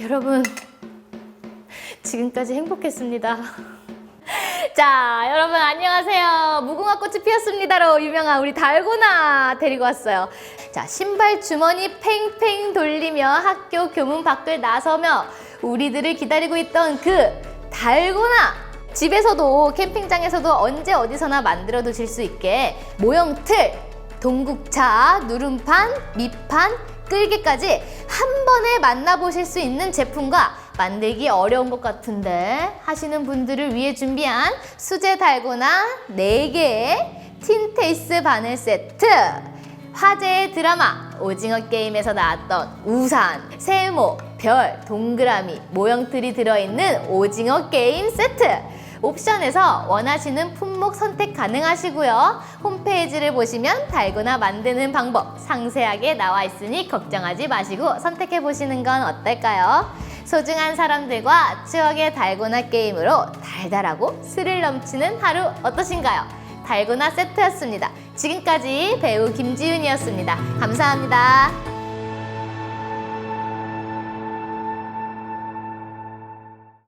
여러분, 지금까지 행복했습니다. 자, 여러분 안녕하세요. 무궁화 꽃이 피었습니다로 유명한 우리 달고나 데리고 왔어요. 자, 신발 주머니 팽팽 돌리며 학교 교문 밖을 나서며 우리들을 기다리고 있던 그 달고나! 집에서도 캠핑장에서도 언제 어디서나 만들어 두실 수 있게 모형 틀, 동국차, 누름판, 밑판, 끌기까지 한 번에 만나보실 수 있는 제품과 만들기 어려운 것 같은데 하시는 분들을 위해 준비한 수제 달고나 4개의 틴테이스 바늘 세트. 화제의 드라마 오징어 게임에서 나왔던 우산, 세모, 별, 동그라미, 모형틀이 들어있는 오징어 게임 세트 옵션에서 원하시는 품목 선택 가능하시고요. 홈페이지를 보시면 달고나 만드는 방법 상세하게 나와 있으니 걱정하지 마시고 선택해 보시는 건 어떨까요? 소중한 사람들과 추억의 달고나 게임으로 달달하고 스릴 넘치는 하루 어떠신가요? 달고나 세트였습니다. 지금까지 배우 김지윤이었습니다. 감사합니다.